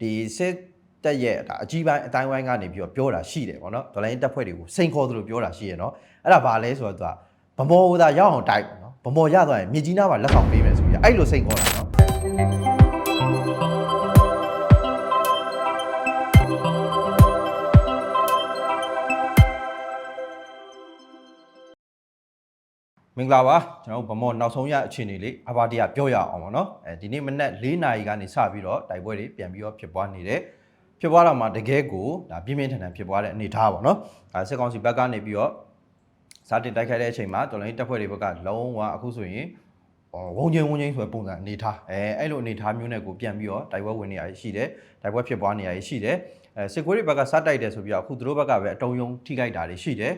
ဒီစစ်တက်ရဲ့ဒါအကြီးပိုင်းအတိုင်းဝိုင်းကနေပြီးတော့ပြောတာရှိတယ်ပေါ့နော်ဒေါ်လာရင်းတက်ဖွဲ့တွေကိုစိန်ခေါ်သလိုပြောတာရှိရနော်အဲ့ဒါဘာလဲဆိုတော့သူကဗမော်သာရောက်အောင်တိုက်ပေါ့နော်ဗမော်ရသွားရင်မြေကြီးနားမှာလက်ဆောင်ပေးမယ်ဆိုပြီးအဲ့လိုစိန်ခေါ်တာ မင်္ဂလာပါကျွန်တော်တို့ဗမော်နောက်ဆုံးရအခြေအနေလေးအဘာတီးယာပြောရအောင်ပါနော်အဲဒီနေ့မနက်၄နာရီကနေစပြီးတော့တိုက်ပွဲတွေပြန်ပြီးတော့ဖြစ်ပွားနေတယ်ဖြစ်ပွားတော့မှတကယ်ကိုဒါပြင်းပြင်းထန်ထန်ဖြစ်ပွားတဲ့အနေအထားပါနော်အဲစစ်ကောင်စီဘက်ကနေပြီးတော့စတင်တိုက်ခိုက်တဲ့အချိန်မှာတော်လိုင်းတပ်ဖွဲ့တွေဘက်ကလုံးဝအခုဆိုရင်ဝုံချင်းဝုံချင်းဆိုတဲ့ပုံစံအနေထားအဲအဲ့လိုအနေထားမျိုးနဲ့ကိုပြန်ပြီးတော့တိုက်ပွဲဝင်နေရရှိတယ်တိုက်ပွဲဖြစ်ပွားနေရရှိတယ်အဲစစ်ကွေးတွေဘက်ကစတိုက်တယ်ဆိုပြီးတော့အခုသူတို့ဘက်ကပဲအတုံးယုံထိခိုက်တာတွေရှိတယ်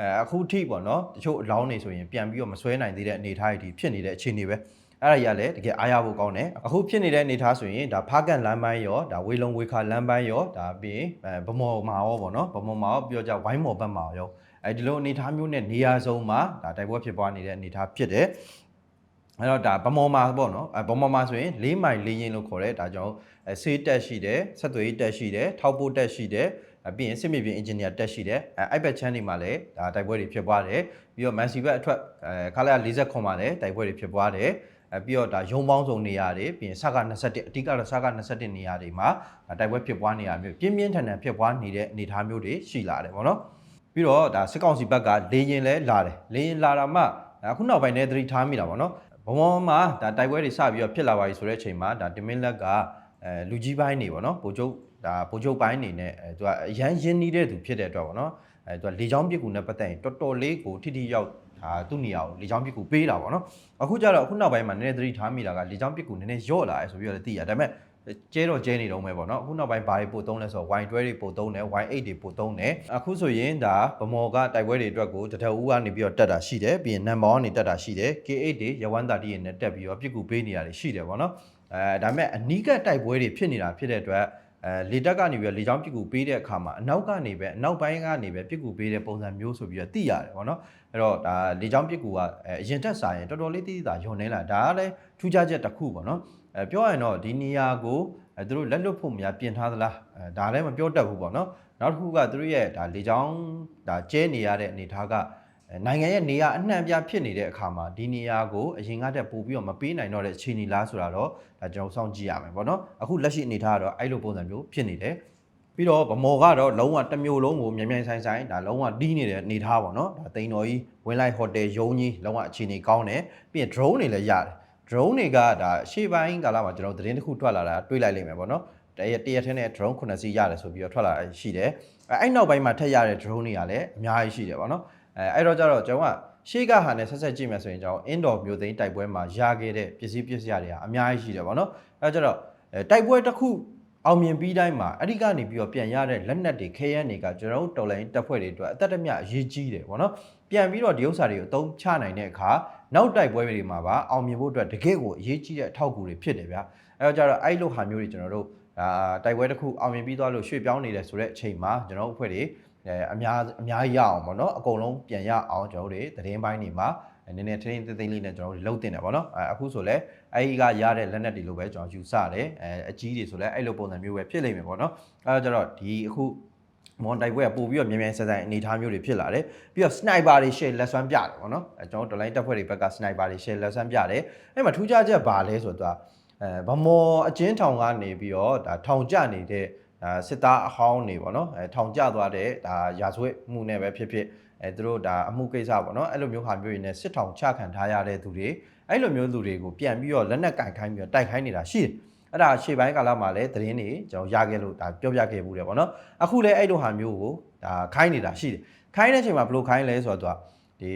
အဲအခုထိပေါ့နော်တချို့အလောင်းနေဆိုရင်ပြန်ပြီးတော့မဆွဲနိုင်သေးတဲ့အနေအထားတွေဖြစ်နေတဲ့အခြေအနေပဲအဲ့ဒါကြီးကလည်းတကယ်အားရဖို့ကောင်းတယ်အခုဖြစ်နေတဲ့အနေအထားဆိုရင်ဒါဖားကန်လမ်းပိုင်းရောဒါဝေလုံဝေခါလမ်းပိုင်းရောဒါပြီးရင်အဲဗမော်မှာရောပေါ့နော်ဗမော်မှာရောပြောကြဝိုင်းမော်ဘက်မှာရောအဲဒီလိုအနေအထားမျိုးနဲ့နေရာစုံမှာဒါတိုက်ပွဲဖြစ်ပွားနေတဲ့အနေအထားဖြစ်တယ်အဲ့တော့ဒါဗမော်မှာပေါ့နော်အဲဗမော်မှာဆိုရင်၄မိုင်၄ရင်လို့ခေါ်တယ်ဒါကြောင့်အဲဆေးတက်ရှိတယ်ဆက်သွေးတက်ရှိတယ်ထောက်ပို့တက်ရှိတယ်အ ပြီးရင်စစ်မြေပြင်အင်ဂျင်နီယာတက်ရှိတယ်အဲအိုက်ဘက်ချမ်းတွေမှာလည်းဒါတိုက်ပွဲတွေဖြစ်ပွားတယ်ပြီးတော့မန်စီဘက်အထွက်အဲခါလာ40ခွန်မှာလည်းတိုက်ပွဲတွေဖြစ်ပွားတယ်အဲပြီးတော့ဒါရုံပေါင်းစုံနေရာတွေပြီးရင်စက21အဓိကတော့စက21နေရာတွေမှာဒါတိုက်ပွဲဖြစ်ပွားနေရမျိုးပြင်းပြင်းထန်ထန်ဖြစ်ပွားနေတဲ့အနေအထားမျိုးတွေရှိလာတယ်ပေါ့နော်ပြီးတော့ဒါစစ်ကောင်စီဘက်ကလေရင်လဲလာတယ်လေရင်လာတာမှအခုနောက်ပိုင်းနဲ့သတိထားမိတာပေါ့နော်ဘုံဘုံမှာဒါတိုက်ပွဲတွေစပြီးတော့ဖြစ်လာပါပြီဆိုတဲ့အချိန်မှာဒါတမင်းလက်ကအဲလူကြီးပိုင်းနေပေါ့နော်ဗိုလ်ချုပ် ဒါဗိုလ်ချုပ်ပိုင်းအနေနဲ့အဲသူကအရန်ရင်းနှီးတဲ့သူဖြစ်တဲ့အတွက်ပေါ့နော်အဲသူကလေချောင်းပြစ်ကူနဲ့ပတ်သက်ရင်တော်တော်လေးကိုထိထိရောက်ဒါသူ့နေရာကိုလေချောင်းပြစ်ကူပေးတာပေါ့နော်အခုကျတော့အခုနောက်ပိုင်းမှာနည်းနည်းသတိထားမိတာကလေချောင်းပြစ်ကူနည်းနည်းညော့လာရဲဆိုပြီးတော့လည်းသိရဒါပေမဲ့ကျဲတော့ကျဲနေတော့မယ်ပေါ့နော်အခုနောက်ပိုင်းဘာတွေပို့သုံးလဲဆိုတော့ Y12 တွေပို့သုံးတယ် Y8 တွေပို့သုံးတယ်အခုဆိုရင်ဒါဗမော်ကတိုက်ပွဲတွေအတွက်ကိုတထဦးကနေပြီးတော့တက်တာရှိတယ်ပြီးရင်နံပါတ်ကနေတက်တာရှိတယ် K8 တွေရဝမ်းတာတီရနဲ့တက်ပြီးတော့ပြစ်ကူပေးနေရတယ်ရှိတယ်ပေါ့နော်အဲဒါပေမဲ့အနီးကပ်တိုက်ပွဲတွေဖြစ်နေတာဖြစ်တဲ့အတွက် အဲလေတက်ကနေပြီးတော့လေချောင်းပြစ်ကူပေးတဲ့အခါမှာအနောက်ကနေပဲအနောက်ပိုင်းကနေပဲပြစ်ကူပေးတဲ့ပုံစံမျိုးဆိုပြီးတော့သိရတယ်ဗောနော်အဲ့တော့ဒါလေချောင်းပြစ်ကူကအဲအရင်တက်စားရင်တော်တော်လေးတိတိသာယွန်နေလာဒါကလည်းထူးခြားချက်တစ်ခုဗောနော်အဲပြောရရင်တော့ဒီနေရာကိုအဲသူတို့လက်လွတ်ဖို့များပြင်ထားသလားအဲဒါလည်းမပြောတတ်ဘူးဗောနော်နောက်တစ်ခုကသူတို့ရဲ့ဒါလေချောင်းဒါကျဲနေရတဲ့အနေထားကအဲ နိုင်ငံရဲ့နေရာအနှံ့အပြားဖြစ်နေတဲ့အခါမှာဒီနေရာကိုအရင်ကတည်းကပို့ပြီးတော့မပေးနိုင်တော့တဲ့အခြေအနေလားဆိုတာတော့ဒါကျွန်တော်စောင့်ကြည့်ရမယ်ဗောနော်အခုလက်ရှိအနေထားကတော့အဲ့လိုပုံစံမျိုးဖြစ်နေတယ်ပြီးတော့ဗမော်ကတော့လုံးဝတစ်မျိုးလုံးကိုမြန်မြန်ဆိုင်ဆိုင်ဒါလုံးဝတီးနေတဲ့အနေထားပေါ့နော်ဒါတိန်တော်ကြီးဝင်းလိုက်ဟိုတယ်ရုံးကြီးလုံးဝအခြေအနေကောင်းတယ်ပြီးရင် drone တွေလည်းရတယ် drone တွေကဒါရှေ့ပိုင်းကာလမှာကျွန်တော်သတင်းတစ်ခုထွက်လာတာတွေးလိုက်လိမ့်မယ်ပေါ့နော်တရက်တရက်ထဲနဲ့ drone 9စီးရတယ်ဆိုပြီးတော့ထွက်လာတာရှိတယ်အဲအဲ့နောက်ပိုင်းမှာထက်ရတဲ့ drone တွေကလည်းအများကြီးရှိတယ်ပေါ့နော် အဲအဲ့တော့ကျတော့ကျွန်တော်ကရှေ့ကဟာနဲ့ဆက်ဆက်ကြည့်မယ်ဆိုရင်ကျွန်တော် indoor မျိုးသိန်းတိုက်ပွဲမှာရခဲ့တဲ့ပစ္စည်းပစ္စည်းတွေကအများကြီးရှိတယ်ပေါ့နော်အဲကျတော့အဲတိုက်ပွဲတစ်ခုအောင်မြင်ပြီးတိုင်းမှာအဲ့ဒီကနေပြီးတော့ပြန်ရတဲ့လက်နက်တွေခဲယမ်းတွေကကျွန်တော်တို့တော်လိုင်းတပ်ဖွဲ့တွေအတွက်အသက်တမျှအရေးကြီးတယ်ပေါ့နော်ပြန်ပြီးတော့ဒီဥစ္စာတွေကိုအသုံးချနိုင်တဲ့အခါနောက်တိုက်ပွဲတွေမှာပါအောင်မြင်ဖို့အတွက်တကယ့်ကိုအရေးကြီးတဲ့အထောက်အကူတွေဖြစ်တယ်ဗျာအဲတော့ကျတော့အဲ့လိုဟာမျိုးတွေကျွန်တော်တို့ဒါတိုက်ပွဲတစ်ခုအောင်မြင်ပြီးသွားလို့ရွှေ့ပြောင်းနေတယ်ဆိုတဲ့အချိန်မှာကျွန်တော်တို့အဖွဲ့တွေ အဲအများအများကြီးရအောင်ပေါ့နော်အကုန်လုံးပြန်ရအောင်ကျွန်တော်တို့တွေသတင်းပိုင်းတွေမှာနည်းနည်းထင်းထင်းသိသိလေးနဲ့ကျွန်တော်တို့လှုပ်တင်တယ်ပေါ့နော်အဲအခုဆိုလဲအဲဒီကရတဲ့လက်နက်တွေလိုပဲကျွန်တော်ယူဆတယ်အဲအကြီးတွေဆိုလဲအဲ့လိုပုံစံမျိုးပဲဖြစ်လိမ့်မယ်ပေါ့နော်အဲတော့ကျတော့ဒီအခုမွန်တိုက်ပွဲကပို့ပြီးတော့မြန်မြန်ဆန်ဆန်အနေထားမျိုးတွေဖြစ်လာတယ်ပြီးတော့ sniper တွေ share လက်ဆွမ်းပြတယ်ပေါ့နော်အဲကျွန်တော်တို့ line တက်ဖွဲ့တွေဘက်က sniper တွေ share လက်ဆွမ်းပြတယ်အဲ့မှာထူးခြားချက်ဘာလဲဆိုတော့အဲဗမော်အချင်းထောင်ကနေပြီးတော့ဒါထောင်ကျနေတဲ့ ဒါစစ်သားအဟောင်းနေပေါ့နော်အဲထောင်ကျသွားတဲ့ဒါရာဇဝတ်မှုနဲ့ပဲဖြစ်ဖြစ်အဲသူတို့ဒါအမှုကိစ္စပေါ့နော်အဲ့လိုမျိုးဟာမျိုးတွေနဲ့စစ်ထောင်ချခံထားရတဲ့သူတွေအဲ့လိုမျိုးလူတွေကိုပြန်ပြီးတော့လက်နက်ကင်ခိုင်းပြီးတော့တိုက်ခိုင်းနေတာရှိတယ်အဲ့ဒါရှေ့ပိုင်းကာလမှာလည်းသတင်းတွေကျွန်တော်ရခဲ့လို့ဒါပြောပြခဲ့ဘူးတယ်ပေါ့နော်အခုလည်းအဲ့လိုဟာမျိုးကိုဒါခိုင်းနေတာရှိတယ်ခိုင်းတဲ့အချိန်မှာဘယ်လိုခိုင်းလဲဆိုတော့သူကဒီ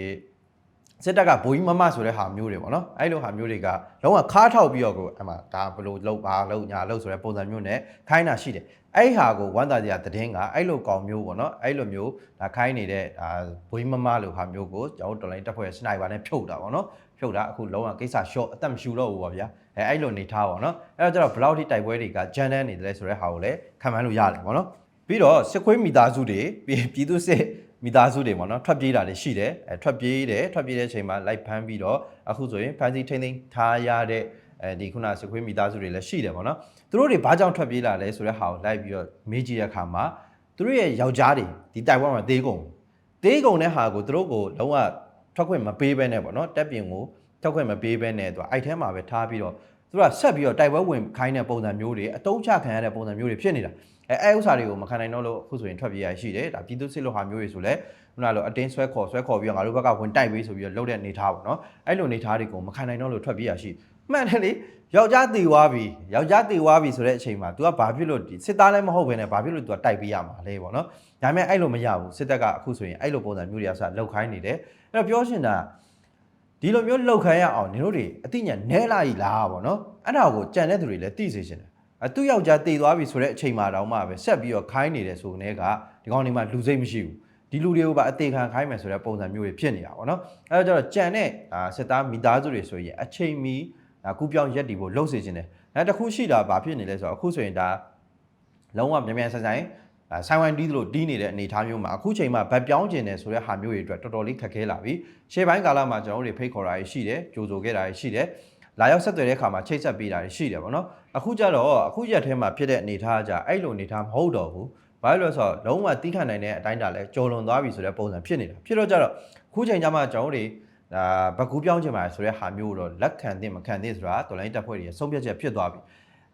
စစ်တပ်ကဘိုးကြီးမမဆိုတဲ့ဟာမျိုးတွေပေါ့နော်အဲ့လိုဟာမျိုးတွေကလုံးဝခါးထောက်ပြီးတော့ကိုအမှဒါဘယ်လိုလုပ်ပါလုပ်ညာလုပ်ဆိုတဲ့ပုံစံမျိုးနဲ့ခိုင်းတာရှိတယ် အဲ့ဟာကိုဝမ်းသာစရာသတင်းကအဲ့လိုကောင်မျိုးပေါ့နော်အဲ့လိုမျိုးဒါခိုင်းနေတဲ့ဒါဘိုးကြီးမမလိုဟာမျိုးကိုကျွန်တော်တို့တော်လိုင်းတက်ဖွဲ့စနိုက်ပါနဲ့ဖြုတ်တာပေါ့နော်ဖြုတ်တာအခုလုံးဝကိစ္စ short အသက်မရှူတော့ဘူးပေါ့ဗျာအဲအဲ့လိုနေထားပါတော့အဲ့တော့ကျတော့ဘယ်လောက်ထိတိုက်ပွဲတွေကဂျန်တန်းနေတယ်လဲဆိုတဲ့ဟာကိုလည်းခံမှန်းလို့ရတယ်ပေါ့နော်ပြီးတော့စစ်ခွေးမိသားစုတွေပြီးပြည်သူစစ်မိသားစုတွေပေါ့နော်ထွက်ပြေးတာတွေရှိတယ်အဲထွက်ပြေးတယ်ထွက်ပြေးတဲ့အချိန်မှာလိုက်ဖမ်းပြီးတော့အခုဆိုရင်ဖမ်းဆီးထိန်းသိမ်းထားရတဲ့အဲဒီခုနစစ်ခွေးမိသားစုတွေလည်းရှိတယ်ပေါ့နော် သူတို့တွေဘာကြောင့်ထွက်ပြေးလာလဲဆိုတဲ့ဟာကိုလိုက်ပြီးတော့မေးကြည့်တဲ့အခါမှာသူတို့ရဲ့ယောက်ျားတွေဒီတိုက်ပွဲမှာတေးကုန်တေးကုန်တဲ့ဟာကိုသူတို့ကိုလုံးဝထွက်ခွင့်မပေးဘဲနဲ့ပေါ့နော်တက်ပြင်ကိုထွက်ခွင့်မပေးဘဲနဲ့သူကအဲ့ထဲမှာပဲထားပြီးတော့သူတို့ကဆက်ပြီးတော့တိုက်ပွဲဝင်ခိုင်းတဲ့ပုံစံမျိုးတွေအတုံးချခံရတဲ့ပုံစံမျိုးတွေဖြစ်နေတာအဲအဲဥစ္စာတွေကိုမခံနိုင်တော့လို့အခုဆိုရင်ထွက်ပြေးရရှိတယ်ဒါပြည်သူစစ်လို့ဟာမျိုးတွေဆိုလဲခုနလိုအတင်းဆွဲခေါ်ဆွဲခေါ်ပြီးတော့ငါတို့ဘက်ကဝင်တိုက်ပေးဆိုပြီးတော့လှုပ်တဲ့အနေထားပေါ့နော်အဲ့လိုအနေထားတွေကိုမခံနိုင်တော့လို့ထွက်ပြေးရရှိ မှန်တယ်လေယောက်ျားတေသွားပြီယောက်ျားတေသွားပြီဆိုတဲ့အချိန်မှာ तू ကဘာဖြစ်လို့ဒီစစ်သားလည်းမဟုတ်ဘဲနဲ့ဘာဖြစ်လို့ तू ကတိုက်ပေးရမှာလဲပေါ့နော်ဒါပေမဲ့အဲ့လိုမရဘူးစစ်တပ်ကအခုဆိုရင်အဲ့လိုပုံစံမျိုးတွေကစလောက်ခိုင်းနေတယ်အဲ့တော့ပြောရှင်တာဒီလိုမျိုးလောက်ခိုင်းရအောင်နင်တို့တွေအတိညာနဲလာကြီးလားပေါ့နော်အဲ့ဒါကိုကြံတဲ့သူတွေလည်းသိစေချင်တယ်အသူ့ယောက်ျားတေသွားပြီဆိုတဲ့အချိန်မှာတောင်မှပဲဆက်ပြီးတော့ခိုင်းနေတယ်ဆိုတဲ့ကဒီကောင်တွေမှာလူစိတ်မရှိဘူးဒီလူတွေကိုပါအသေးခံခိုင်းမယ်ဆိုတဲ့ပုံစံမျိုးတွေဖြစ်နေတာပေါ့နော်အဲ့တော့ကျတော့ကြံတဲ့အာစစ်သားမိသားစုတွေဆိုရင်အချိန်မီ ဒါကူပြောင်းရက်တီဖို့လှုပ်စေချင်တယ်အဲတခုရှိတာဘာဖြစ်နေလဲဆိုတော့အခုဆိုရင်ဒါလုံးဝမြန်မြန်ဆန်ဆန်အဲဆိုင်ဝိုင်းတီးသလိုတီးနေတဲ့အနေအထားမျိုးမှာအခုချိန်မှာဗတ်ပြောင်းကျင်တယ်ဆိုတဲ့ဟာမျိုးတွေအတွက်တော်တော်လေးခက်ခဲလာပြီရှေ့ပိုင်းကာလမှာကျွန်တော်တို့တွေဖိတ်ခေါ်တာရှိတယ်ကြိုဆိုခဲ့တာရှိတယ်လာရောက်ဆက်သွယ်တဲ့အခါမှာချိတ်ဆက်ပေးတာရှိတယ်ပေါ့နော်အခုကျတော့အခုရက်ထဲမှာဖြစ်တဲ့အနေအထားကအဲ့လိုအနေအထားမဟုတ်တော့ဘူးဘာလို့လဲဆိုတော့လုံးဝတီးခံနိုင်တဲ့အတိုင်းတာလဲကြော်လွန်သွားပြီဆိုတဲ့ပုံစံဖြစ်နေတာဖြစ်တော့ကြတော့အခုချိန်ကျမှကျွန်တော်တို့တွေ ဒါဘကူပြောင်းချင်ပါဆိုတဲ့ဟာမျိုးတော့လက်ခံသင့်မခံသင့်ဆိုတာတော်လိုင်းတပ်ဖွဲ့တွေရဲ့ဆုံးဖြတ်ချက်ဖြစ်သွားပြီ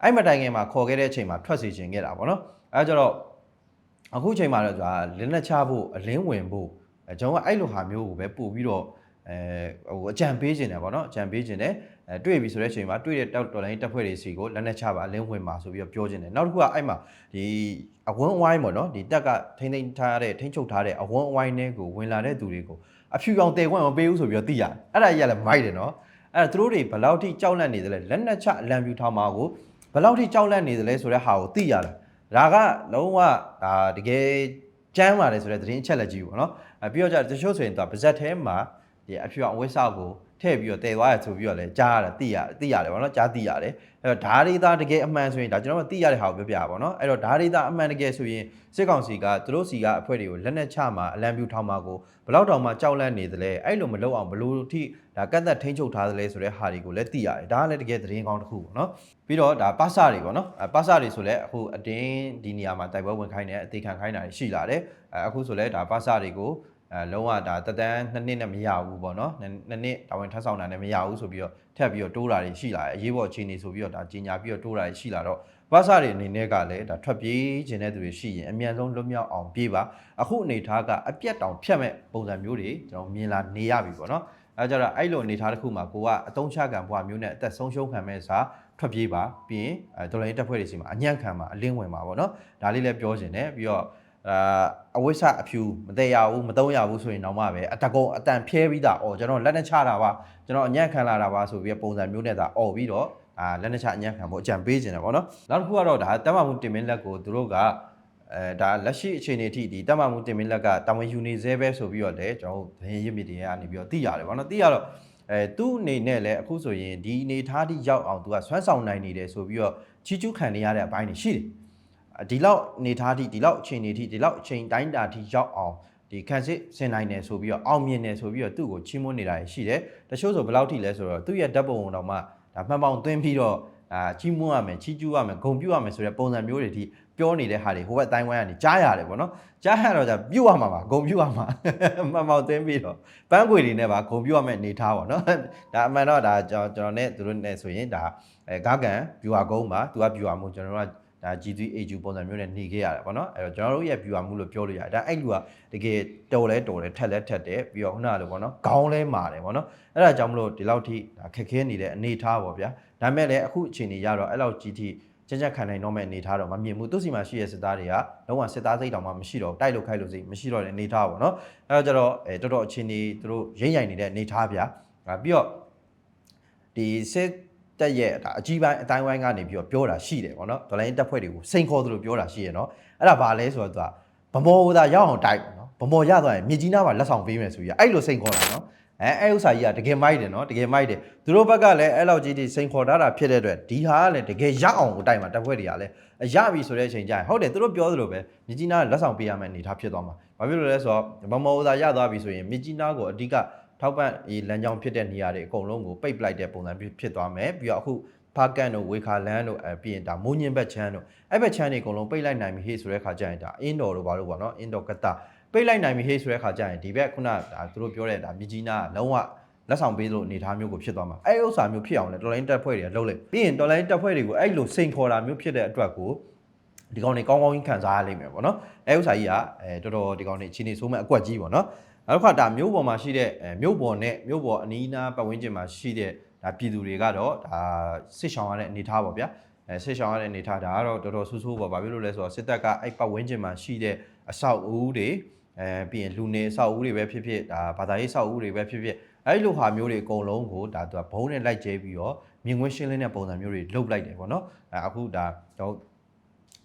အဲ့မတိုင်ခင်မှာခေါ်ခဲ့တဲ့အချိန်မှာထွက်စီခြင်းခဲ့တာပေါ့နော်အဲကြတော့အခုချိန်မှာတော့ဆိုတာလင်းလက်ချဖို့အလင်းဝင်ဖို့အဲကျွန်တော်ကအဲ့လိုဟာမျိုးကိုပဲပို့ပြီးတော့အဲဟိုအကြံပေးခြင်းတယ်ပေါ့နော်အကြံပေးခြင်းတယ်အဲတွေ့ပြီဆိုတဲ့အချိန်မှာတွေ့တဲ့တောက်တော်လိုင်းတပ်ဖွဲ့တွေစီကိုလက်လက်ချပါအလင်းဝင်ပါဆိုပြီးတော့ပြောခြင်းတယ်နောက်တစ်ခုကအဲ့မှာဒီအဝန်းအဝိုင်းပေါ့နော်ဒီတက်ကထိမ့်ထိမ့်ထားတဲ့ထိမ့်ချုပ်ထားတဲ့အဝန်းအဝိုင်းတွေကိုဝင်လာတဲ့သူတွေကို အဖြူအောင်တဲခွင့်မပေးဘူးဆိုပြီးတော့သိရတယ်အဲ့ဒါကြီးကလည်းမိုက်တယ်နော်အဲ့ဒါသူတို့တွေဘယ်လောက်ထိကြောက်လန့်နေသလဲလက်နက်ချအလံပြူထောင်မှာကိုဘယ်လောက်ထိကြောက်လန့်နေသလဲဆိုတဲ့ဟာကိုသိရတာဒါကလုံးဝဒါတကယ်ကျမ်းပါတယ်ဆိုတဲ့သတင်းအချက်လက်ကြီးပေါ့နော်အဲပြီးတော့ကြတချို့ဆိုရင်သူကပါဇက်ထဲမှာဒီအဖြူအောင်ဝိဆောက်ကို ထည့်ပြီးတော့တည်သွားရဆိုပြီးတော့လဲကြားရတယ်သိရတယ်သိရတယ်ပေါ့နော်ကြားသိရတယ်အဲ့တော့ဓာရီသားတကယ်အမှန်ဆိုရင်ဒါကျွန်တော်တို့သိရတဲ့ဟာကိုပြောပြပါပေါ့နော်အဲ့တော့ဓာရီသားအမှန်တကယ်ဆိုရင်စစ်ကောင်စီကသူတို့စီကအဖွဲတွေကိုလက်နက်ချမှာအလံပြူထောင်မှာကိုဘလောက်တောင်မှကြောက်လန့်နေသလဲအဲ့လိုမလုပ်အောင်ဘလို့ထိဒါကန့်သက်ထိန်းချုပ်ထားသလဲဆိုတဲ့ဟာတွေကိုလည်းသိရတယ်ဒါကလည်းတကယ်သတင်းကောင်းတစ်ခုပေါ့နော်ပြီးတော့ဒါပါစတွေပေါ့နော်အဲပါစတွေဆိုလဲအခုအတင်းဒီနေရာမှာတိုက်ပွဲဝင်ခိုင်းတယ်အသေးခံခိုင်းတာရှိလာတယ်အဲအခုဆိုလဲဒါပါစတွေကို အဲလုံးဝဒါတတန်းနှစ်နှစ်နဲ့မရဘူးပေါ့နော်နှစ်နှစ်တာဝန်ထမ်းဆောင်တာနဲ့မရဘူးဆိုပြီးတော့ထပ်ပြီးတော့တိုးတာတွေရှိလာတယ်အရေးပေါ်အခြေအနေဆိုပြီးတော့ဒါကြီးညာပြီးတော့တိုးတာတွေရှိလာတော့ဘာသာတွေအနေနဲ့ကလည်းဒါထွက်ပြေးခြင်းတဲ့သူတွေရှိရင်အမြန်ဆုံးလွတ်မြောက်အောင်ပြေးပါအခုအနေထားကအပြက်တောင်ဖြတ်မဲ့ပုံစံမျိုးတွေကျွန်တော်မြင်လာနေရပြီပေါ့နော်အဲကြတော့အဲ့လိုအနေထားတစ်ခုမှာကိုကအတုံးချကံဘွားမျိုးနဲ့အသက်ဆုံးရှုံးခံမဲ့စာထွက်ပြေးပါပြီးရင်အဲဒေါ်လာရေးတက်ဖွဲ့တွေစီမှာအညံ့ခံမှာအလင်းဝင်ပါပေါ့နော်ဒါလေးလည်းပြောခြင်းတယ်ပြီးတော့ အာအဝိဆအဖြူမတည့်ရဘူးမသုံးရဘူးဆိုရင်တော့မှပဲအတကုံအတန်ဖြဲပြီးသားအော်ကျွန်တော်လက်နဲ့ချတာပါကျွန်တော်အညံ့ခံလာတာပါဆိုပြီးပုံစံမျိုးနဲ့သာအော်ပြီးတော့အာလက်နဲ့ချအညံ့ခံဖို့အကြံပေးခြင်းတယ်ပေါ့နော်နောက်တစ်ခုကတော့ဒါတမမှုတင်မင်းလက်ကိုသူတို့ကအဲဒါလက်ရှိအခြေအနေအထိဒီတမမှုတင်မင်းလက်ကတာဝန်ယူနေသေးပဲဆိုပြီးတော့လည်းကျွန်တော်တို့သတင်းရစ်မြစ်တွေကနေပြီးတော့သိရတယ်ပေါ့နော်သိရတော့အဲသူ့အနေနဲ့လည်းအခုဆိုရင်ဒီအနေထားထိရောက်အောင်သူကဆွမ်းဆောင်နိုင်နေတယ်ဆိုပြီးတော့ချီးကျူးခံနေရတဲ့အပိုင်းတွေရှိတယ် ဒီလောက်အနေထားထိဒီလောက်အခြေအနေထိဒီလောက်အချိန်တိုင်းတာထိရောက်အောင်ဒီခန်းစစ်ဆင်နိုင်တယ်ဆိုပြီးတော့အောင်မြင်တယ်ဆိုပြီးတော့သူ့ကိုချီးမွမ်းနေတာရှိတယ်တချို့ဆိုဘယ်လောက်ထိလဲဆိုတော့သူ့ရဲ့ဓာတ်ပုံတော်မှာဒါမှန်ပေါင်းသွင်းပြီးတော့အာချီးမွမ်းရမယ်ချီးကျူးရမယ်ဂုဏ်ပြုရမယ်ဆိုတဲ့ပုံစံမျိုးတွေထိပြောနေတဲ့ဟာတွေဟိုဘက်အတိုင်းဝိုင်းကနေကြားရတယ်ပေါ့နော်ကြားရတော့じゃပြုတ်ရမှာပါဂုံပြုတ်ရမှာမှန်ပေါက်သိမ်းပြီးတော့ပန်းခွေတွေနဲ့ပါဂုံပြုတ်ရမယ့်အနေထားပေါ့နော်ဒါအမှန်တော့ဒါကျွန်တော်နဲ့သူတို့နဲ့ဆိုရင်ဒါအဲဂါကန်ဗျူဟာကုန်းပါသူကဗျူဟာမှုကျွန်တော်တို့က ဒါ G3 AU ပုံစံမျိုးနဲ့နေခဲ့ရတယ်ပေါ့နော်အဲ့တော့ကျွန်တော်တို့ရဲ့ viewer မှုလို့ပြောလို့ရတယ်ဒါအဲ့လူကတကယ်တော်လဲတော်တယ်ထက်လဲထက်တယ်ပြီးတော့ခုနကလိုပေါ့နော်ခေါင်းလဲမာတယ်ပေါ့နော်အဲ့ဒါကြောင့်မလို့ဒီလောက်ထိဒါခက်ခဲနေတဲ့အနေထားပေါ့ဗျာဒါမဲ့လည်းအခုအချိန်ကြီးရတော့အဲ့လောက်ကြီးထိကြက်ကြက်ခံနိုင်တော့မဲ့အနေထားတော့မမြင်ဘူးသူစီမှာရှိတဲ့စစ်သားတွေကလုံးဝစစ်သားစိတ်တောင်မှမရှိတော့တိုက်လို့ခိုက်လို့စိတ်မရှိတော့တဲ့အနေထားပေါ့နော်အဲတော့ကျတော့အဲတော်တော်အချင်းကြီးသူတို့ရိမ့်ရိုင်နေတဲ့အနေထားဗျာပြီးတော့ဒီစစ် တက်ရဲ့ဒါအကြီးပိုင်းအတိုင်းဝိုင်းကနေပြီးတော့ပြောတာရှိတယ်ပေါ့နော်ဒေါ်လာရင်းတက်ဖွဲ့တွေကိုစိန်ခေါ်သလိုပြောတာရှိရနော်အဲ့ဒါဘာလဲဆိုတော့သူကဗမော်သာရောက်အောင်တိုက်ပေါ့နော်ဗမော်ရသွားရင်မြေကြီးနားမှာလက်ဆောင်ပေးမယ်ဆိုပြီးအဲ့လိုစိန်ခေါ်တာနော်အဲအဲ့ဥစ္စာကြီးကတကယ်မိုက်တယ်နော်တကယ်မိုက်တယ်သူတို့ဘက်ကလည်းအဲ့လောက်ကြီးဒီစိန်ခေါ်ထားတာဖြစ်တဲ့အတွက်ဒီဟာကလည်းတကယ်ရအောင်ကိုတိုက်မှာတက်ဖွဲ့တွေကလည်းရပြီဆိုတဲ့အချိန်ကျရင်ဟုတ်တယ်သူတို့ပြောသလိုပဲမြေကြီးနားလက်ဆောင်ပေးရမယ်အနေထားဖြစ်သွားမှာဘာဖြစ်လို့လဲဆိုတော့ဗမော်သာရသွားပြီဆိုရင်မြေကြီးနားကိုအဓိက ထောက်ပံ့ဒီလမ်းကြောင်းဖြစ်တဲ့နေရာတွေအကုန်လုံးကိုပိတ်ပလိုက်တဲ့ပုံစံဖြစ်သွားမယ်ပြီးတော့အခုဖားကန်တို့ဝေခါလန်းတို့အဲပြီးရင်ဒါမိုးညင်းဘက်ချမ်းတို့အဲ့ဘက်ချမ်းတွေအကုန်လုံးပိတ်လိုက်နိုင်ပြီဟေ့ဆိုတဲ့ခါကျရင်ဒါအင်းတော်တို့ဘာလို့ပေါ့နော်အင်းတော်ကတာပိတ်လိုက်နိုင်ပြီဟေ့ဆိုတဲ့ခါကျရင်ဒီဘက်ခုနဒါသူတို့ပြောတဲ့ဒါမြကြီးနာလုံးဝလက်ဆောင်ပေးလို့အနေထားမျိုးကိုဖြစ်သွားမှာအဲ့ဥစ္စာမျိုးဖြစ်အောင်လေတော်လိုင်းတက်ဖွဲ့တွေကလုပ်လိုက်ပြီးရင်တော်လိုင်းတက်ဖွဲ့တွေကိုအဲ့လိုစိန်ခေါ်တာမျိုးဖြစ်တဲ့အတွက်ကိုဒီကောင်တွေကောင်းကောင်းကြီးခံစားရလိမ့်မယ်ပေါ့နော်အဲ့ဥစ္စာကြီးကအဲတော်တော်ဒီကောင်တွေချင်းနေဆိုးမဲ့အကွက်ကြီးပေါ့နော် နောက်တစ်ခါဒါမြို့ပေါ်မှာရှိတဲ့အဲမြို့ပေါ်နဲ့မြို့ပေါ်အနီးအနားပတ်ဝန်းကျင်မှာရှိတဲ့ဒါပြည်သူတွေကတော့ဒါစစ်ဆောင်ရတဲ့အနေထားပေါ့ဗျာအဲစစ်ဆောင်ရတဲ့အနေထားဒါကတော့တော်တော်ဆူဆူပေါ့ဘာဖြစ်လို့လဲဆိုတော့စစ်တပ်ကအဲ့ပတ်ဝန်းကျင်မှာရှိတဲ့အဆောက်အဦတွေအဲပြီးရင်လူနေအဆောက်အဦတွေပဲဖြစ်ဖြစ်ဒါဘာသာရေးအဆောက်အဦတွေပဲဖြစ်ဖြစ်အဲ့လိုဟာမျိုးတွေအကုန်လုံးကိုဒါသူကဘုံနဲ့လိုက်ကျဲပြီးတော့မြင်ကွင်းရှင်းလင်းတဲ့ပုံစံမျိုးတွေလုတ်လိုက်တယ်ပေါ့နော်အဲအခုဒါတော့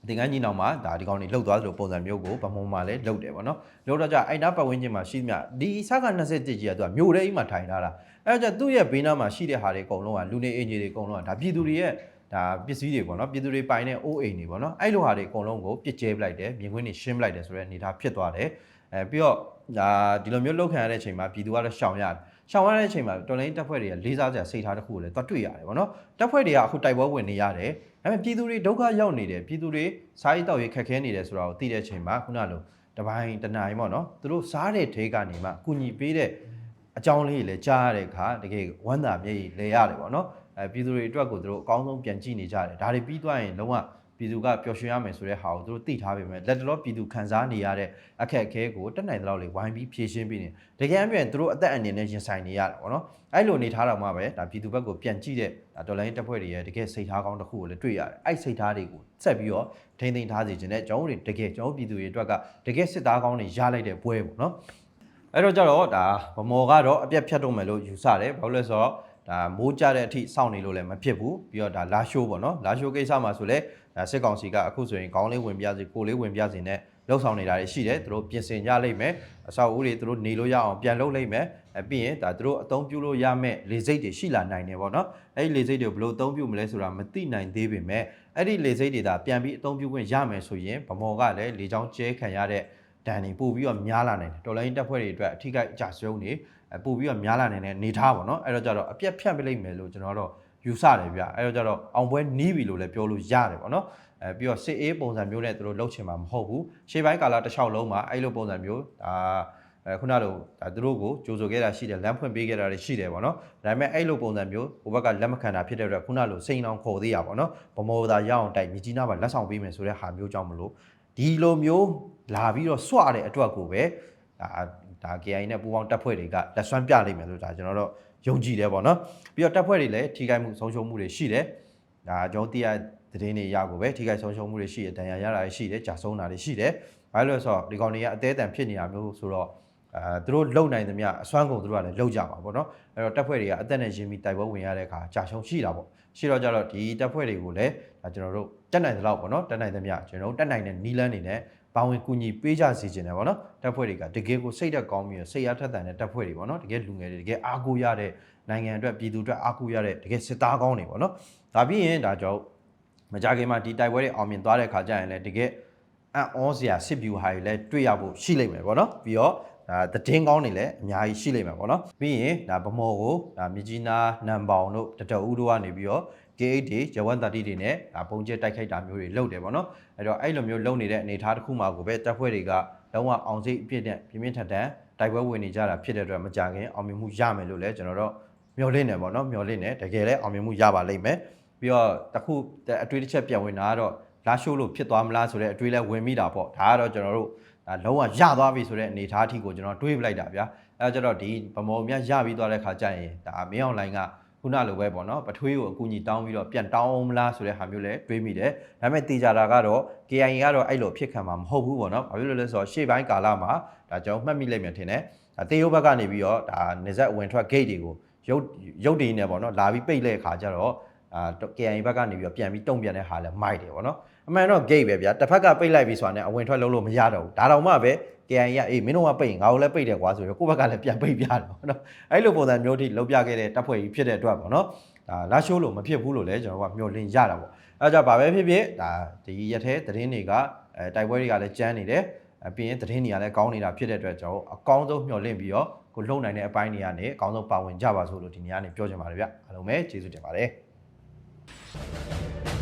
တင်ကန်းကြီးနောက်မှာဒါဒီကောင်တွေလှုပ်သွားသလိုပုံစံမျိုးကိုဗမုံမှာလည်းလှုပ်တယ်ပေါ့နော်လှုပ်တော့ကြအဲ့နားပတ်ဝန်းကျင်မှာရှိသမျှဒီစက27ကြီးကသူကမြို့ထဲအိမ်မှာထိုင်ထားတာအဲ့တော့ကြသူ့ရဲ့ဘေးနားမှာရှိတဲ့ဟာတွေအကုန်လုံးကလူနေအင်ဂျီတွေအကုန်လုံးကဒါပြည်သူတွေရဲ့ဒါပစ္စည်းတွေပေါ့နော်ပြည်သူတွေပိုင်တဲ့အိုးအိမ်တွေပေါ့နော်အဲ့လိုဟာတွေအကုန်လုံးကိုပြစ်ကျဲပလိုက်တယ်မြင်ကွင်းတွေရှင်းပလိုက်တယ်ဆိုတဲ့အနေအထားဖြစ်သွားတယ်အဲပြီးတော့ဒါဒီလိုမျိုးလှုပ်ခံရတဲ့အချိန်မှာပြည်သူကတော့ရှောင်ရတယ်ရှောင်ရတဲ့အချိန်မှာတော်လိုင်းတပ်ဖွဲ့တွေကလေးစားစရာစိတ်ထားတစ်ခုကိုလည်းသွားတွေ့ရတယ်ပေါ့နော်တပ်ဖွဲ့တွေကအခုတိုက်ပွဲဝင်နေရတယ် ဒါပေမဲ့ပြည်သူတွေဒုက္ခရောက်နေတယ်ပြည်သူတွေစားရေးတောက်ရေးခက်ခဲနေတယ်ဆိုတာကိုသိတဲ့အချိန်မှာခုနလိုတပိုင်းတနိုင်ပေါ့နော်သူတို့စားတဲ့ထေးကနေမှကုညီပေးတဲ့အကြောင်းလေးတွေလည်းကြားရတဲ့အခါတကယ်ဝမ်းသာမျက်ရည်လဲရတယ်ပေါ့နော်အဲပြည်သူတွေအတွက်ကိုသူတို့အကောင်းဆုံးပြန်ကြည့်နေကြတယ်ဒါတွေပြီးသွားရင်လုံးဝ ပြည်သူကပျော်ရွှင်ရမယ်ဆိုတဲ့ဟာကိုသူတို့သိထားပေမဲ့လက်တလောပြည်သူခံစားနေရတဲ့အခက်အခဲကိုတက်နိုင်တဲ့လောက်လေးဝိုင်းပြီးဖြေရှင်းပြီးနေတကယ်အမြင်သူတို့အသက်အန္တရာယ်နဲ့ရင်ဆိုင်နေရတယ်ပေါ့နော်အဲ့လိုနေထားတော့မှပဲဒါပြည်သူဘက်ကိုပြန်ကြည့်တဲ့ဒါဒေါ်လာရင်းတပ်ဖွဲ့တွေရဲ့တကယ်စိတ်ထားကောင်းတစ်ခုကိုလည်းတွေ့ရတယ်အဲ့စိတ်ထားတွေကိုဆက်ပြီးတော့ထိမ့်သိမ်းထားစေခြင်းနဲ့ကျွန်တော်တို့တကယ်ကျွန်တော်ပြည်သူတွေအတွက်ကတကယ်စစ်သားကောင်းတွေရလိုက်တဲ့ပွဲပေါ့နော်အဲ့တော့ကြတော့ဒါဗမော်ကတော့အပြက်ဖြတ်တော့မယ်လို့ယူဆတယ်ဘာလို့လဲဆိုတော့ ဒါမိုးကြတဲ့အထိစောင့်နေလို့လည်းမဖြစ်ဘူးပြီးတော့ဒါလာရှိုးပေါ့နော်လာရှိုးကိစ္စမှာဆိုလဲဒါစစ်ကောင်စီကအခုဆိုရင်ခေါင်းလေးဝင်ပြစီကိုလေးဝင်ပြစီနဲ့လှုပ်ဆောင်နေတာတွေရှိတယ်သူတို့ပြင်ဆင်ကြလိမ့်မယ်အဆောက်အဦတွေသူတို့နေလို့ရအောင်ပြန်လုပ်လိမ့်မယ်အဲပြီးရင်ဒါသူတို့အသုံးပြုလို့ရမယ့်လေစိတ်တွေရှိလာနိုင်တယ်ပေါ့နော်အဲ့ဒီလေစိတ်တွေကိုဘယ်လိုအသုံးပြုမလဲဆိုတာမသိနိုင်သေးပေမဲ့အဲ့ဒီလေစိတ်တွေဒါပြန်ပြီးအသုံးပြုခွင့်ရမယ်ဆိုရင်ဗမော်ကလည်းလေချောင်းကျဲခံရတဲ့ဒဏ်တွေပို့ပြီးတော့များလာနိုင်တယ်တော်လိုင်းတပ်ဖွဲ့တွေအတွက်အထူးအကြဆုံးတွေအ ပို့ပြီးတော့များလာနိုင်တဲ့နေသားပေါ့နော်အဲ့တော့ကြတော့အပြက်ဖြတ်ပြလိုက်မယ်လို့ကျွန်တော်တော့ယူဆတယ်ဗျအဲ့တော့ကြတော့အောင်ပွဲနီးပြီလို့လည်းပြောလို့ရတယ်ပေါ့နော်အဲပြီးတော့စစ်အေးပုံစံမျိုးနဲ့သူတို့လှုပ်ချင်မှာမဟုတ်ဘူးရှေ့ပိုင်းကာလတစ်လျှောက်လုံးမှာအဲ့လိုပုံစံမျိုးဒါအဲခုနလိုဒါသူတို့ကိုကြိုးဆိုခဲ့တာရှိတယ်လမ်းဖွင့်ပေးခဲ့တာတွေရှိတယ်ပေါ့နော်ဒါပေမဲ့အဲ့လိုပုံစံမျိုးဟိုဘက်ကလက်မခံတာဖြစ်တဲ့အတွက်ခုနလိုစိန်အောင်ခေါ်သေးရပါပေါ့နော်ဗမောသာရအောင်တိုက်မြကြီးနားမှာလက်ဆောင်ပေးမယ်ဆိုတဲ့ဟာမျိုးကြောင့်မလို့ဒီလိုမျိုးလာပြီးတော့စွတဲ့အတွက်ကိုပဲဒါ ဒါ KI နဲ့ပူပေါင်းတပ်ဖွဲ့တွေကလက်ဆွမ်းပြလိမ့်မယ်လို့ဒါကျွန်တော်တို့ယုံကြည်တယ်ပေါ့နော်ပြီးတော့တပ်ဖွဲ့တွေလည်းထိခိုက်မှုဆုံးရှုံးမှုတွေရှိတယ်ဒါကျွန်တော်တရားသတင်းတွေရကိုပဲထိခိုက်ဆုံးရှုံးမှုတွေရှိတယ်ဒဏ်ရာရတာတွေရှိတယ်ကြာဆုံးတာတွေရှိတယ်ဘာလို့လဲဆိုတော့ဒီကောင်တွေကအသေးအတန်ဖြစ်နေတာမျိုးဆိုတော့အဲသူတို့လုံနိုင်သမျှအစွမ်းကုန်သူတို့ကလည်းလုံကြမှာပေါ့နော်အဲ့တော့တပ်ဖွဲ့တွေကအသက်နဲ့ရင်းပြီးတိုက်ပွဲဝင်ရတဲ့အခါကြာရှုံးရှိတာပေါ့ရှိတော့ကြတော့ဒီတပ်ဖွဲ့တွေကိုလည်းဒါကျွန်တော်တို့တက်နိုင်သလောက်ပေါ့နော်တက်နိုင်သမျှကျွန်တော်တို့တက်နိုင်တဲ့နီလန်းနေနဲ့ ပါဝင်ကူညီပေးကြစီခြင်းတယ်ပေါ့နော်တပ်ဖွဲ့တွေကတကယ်ကိုစိတ်သက်ကောင်းပြီးတော့စိတ်အားထက်သန်တဲ့တပ်ဖွဲ့တွေပေါ့နော်တကယ်လူငယ်တွေတကယ်အားကိုးရတဲ့နိုင်ငံအတွက်ပြည်သူအတွက်အားကိုးရတဲ့တကယ်စစ်သားကောင်းတွေပေါ့နော်ဒါပြီးရင်ဒါကြောင့်မကြခင်မှာဒီတိုက်ပွဲတွေအောင်မြင်သွားတဲ့ခါကျရင်လည်းတကယ်အံ့ဩစရာစစ်ဗျူဟာတွေလည်းတွေ့ရဖို့ရှိလိမ့်မယ်ပေါ့နော်ပြီးတော့ဒါသတင်းကောင်းတွေလည်းအများကြီးရှိလိမ့်မယ်ပေါ့နော်ပြီးရင်ဒါဗမော်ကိုဒါမြကြီးနားနံပေါင်တို့တတအူးတို့ကနေပြီးတော့ K8 တွေရဝတ်တာတီတွေနဲ့ဒါပုံကျဲတိုက်ခိုက်တာမျိုးတွေလုပ်တယ်ပေါ့နော်အဲ့တော့အဲ့လိုမျိုးလုပ်နေတဲ့အနေအထားတစ်ခုမှကိုပဲတပ်ဖွဲ့တွေကလုံးဝအောင်စိတ်အပြည့်နဲ့ပြင်းပြင်းထန်ထန်တိုက်ပွဲဝင်နေကြတာဖြစ်တဲ့အတွက်မကြခင်အောင်မြင်မှုရမယ်လို့လည်းကျွန်တော်တို့မျှော်လင့်နေပေါ့နော်မျှော်လင့်နေတကယ်လည်းအောင်မြင်မှုရပါလိမ့်မယ်ပြီးတော့တခုအတွေ့တစ်ချက်ပြန်ဝင်တာကတော့လာရှိုးလို့ဖြစ်သွားမလားဆိုတဲ့အတွေ့လဲဝင်မိတာပေါ့ဒါကတော့ကျွန်တော်တို့ဒါလုံးဝရသွားပြီဆိုတဲ့အနေအထားအထိကိုကျွန်တော်တွေးပလိုက်တာဗျာအဲဒါကြတော့ဒီဗမော်မြရပြီးသွားတဲ့ခါကျရင်ဒါမင်းအောင်လိုင်းက ခုနလိုပဲပေါ့နော်ပထွေးကိုအကူအညီတောင်းပြီးတော့ပြန်တောင်းအောင်မလားဆိုတဲ့ဟာမျိုးလည်းတွေးမိတယ်ဒါပေမဲ့တေချာတာကတော့ KIA ကတော့အဲ့လိုဖြစ်ခံမှာမဟုတ်ဘူးပေါ့နော်ဘာဖြစ်လို့လဲဆိုတော့ရှေ့ပိုင်းကာလမှာဒါကျွန်တော်မှတ်မိလိုက်မှထင်တယ်ဒါတေယိုဘက်ကနေပြီးတော့ဒါနေဆက်ဝင်ထွက် gate တွေကိုရုပ်ရုပ်တည်နေပေါ့နော်လာပြီးပိတ်တဲ့အခါကျတော့အာ KIA ဘက်ကနေပြီးတော့ပြန်ပြီးတုံ့ပြန်တဲ့ဟာလည်းမိုက်တယ်ပေါ့နော် အမှန်တော့ gate ပဲဗျာတစ်ဖက်ကပိတ်လိုက်ပြီဆိုတာနဲ့အဝင်ထွက်လုံးလို့မရတော့ဘူးဒါတောင်မှပဲ KIA ကအေးမင်းတို့ကပိတ်ရင်ငါတို့လည်းပိတ်တယ်ကွာဆိုတော့ကိုယ့်ဘက်ကလည်းပြန်ပိတ်ပြတယ်ပေါ့နော်အဲ့လိုပုံစံမျိုးထိလောက်ပြခဲ့တဲ့တပ်ဖွဲ့ကြီးဖြစ်တဲ့အတွက်ပေါ့နော်ဒါလာရှိုးလို့မဖြစ်ဘူးလို့လည်းကျွန်တော်ကမျှော်လင့်ရတာပေါ့အဲဒါကြောင့်ဘာပဲဖြစ်ဖြစ်ဒါဒီရက်ထဲသတင်းတွေကအဲတိုက်ပွဲတွေကလည်းကြမ်းနေတယ်အပြင်သတင်းတွေကလည်းကောင်းနေတာဖြစ်တဲ့အတွက်ကျွန်တော်အကောင်းဆုံးမျှော်လင့်ပြီးတော့ကိုလုံနိုင်တဲ့အပိုင်းတွေကနေအကောင်းဆုံးပါဝင်ကြပါစို့လို့ဒီနေ့ကနေပြောချင်ပါတယ်ဗျအားလုံးပဲကျေးဇူးတင်ပါတယ်။